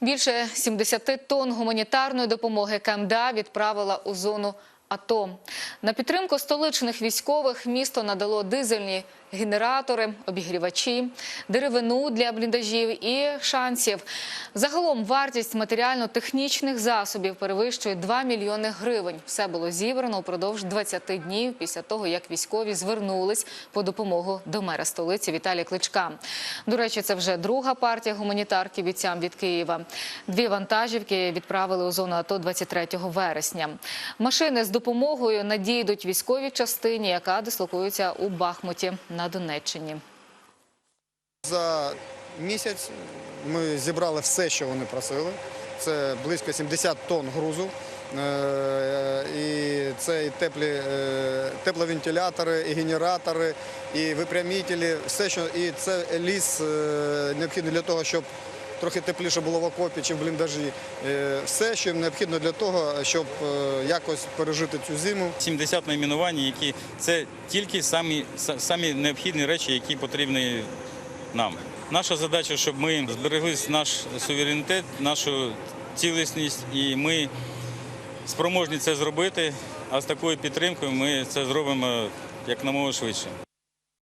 Більше 70 тонн гуманітарної допомоги КМДА відправила у зону АТО. На підтримку столичних військових місто надало дизельні генератори, обігрівачі, деревину для бліндажів і шансів. Загалом вартість матеріально-технічних засобів перевищує 2 мільйони гривень. Все було зібрано упродовж 20 днів після того, як військові звернулись по допомогу до мера столиці Віталія Кличка. До речі, це вже друга партія гуманітарки бійцям від Києва. Дві вантажівки відправили у зону АТО 23 вересня. Машини з допомогою надійдуть військовій частині, яка дислокується у Бахмуті на Донеччині. За місяць ми зібрали все, що вони просили. Це близько 70 тонн грузу. Е, І це і теплі, е, тепловентилятори, і генератори, і випрямітелі, все, що і це ліс е, необхідний для того, щоб трохи тепліше було в окопі чи в бліндажі. Е, Все, що їм необхідно для того, щоб е, якось пережити цю зиму. 70 найменувань, які це тільки самі, самі необхідні речі, які потрібні нам. Наша задача, щоб ми зберегли наш суверенітет, нашу цілісність, і ми спроможні це зробити. А з такою підтримкою ми це зробимо як намога швидше.